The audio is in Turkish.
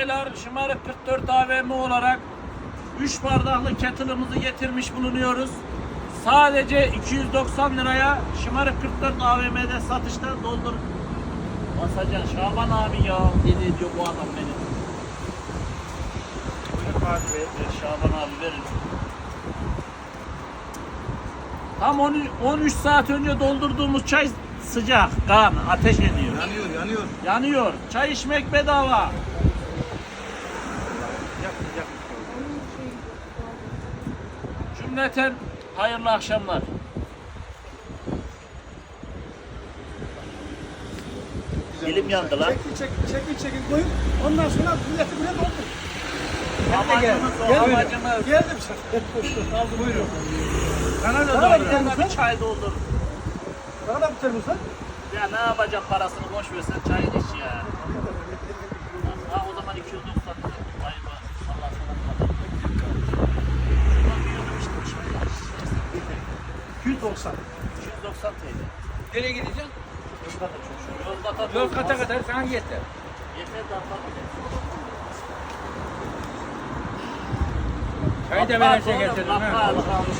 Çaylar Şımarık 44 AVM olarak 3 bardaklı kettle'ımızı getirmiş bulunuyoruz. Sadece 290 liraya Şımarık 44 AVM'de satışta doldur. Basacan Şaban abi ya dedi diyor bu adam benim. Buyur Fatih Bey. Ver Şaban abi verin. Tam 13 13 saat önce doldurduğumuz çay sıcak, kan, ateş ediyor. Yanıyor, yanıyor. Yanıyor. Çay içmek bedava. Cümleten hayırlı akşamlar. Dilim yandı lan. Çekil çekil çekil çekil koyun. Ondan sonra milleti buraya doldur. Amacımız o, Gel amacımız. Geldim sen. Buyurun. Bana da Bana da bir doldur. Bana bir sen. çay doldur. Bana da bir termos lan. Ya ne yapacağım parasını boş ver sen çayını iç ya. Ha o zaman 290 lira. Vay be. Allah sana kadar. Ulan bir yudum içtim çay. 290. 290 TL. Nereye gideceksin? Yozgat'a çok şükür. Yozgat'a dolmaz. kadar sana yeter. Yeter de anlamadım. Çayı da Kapat verirse oğlum, getiririm ha. kapat, kalmış.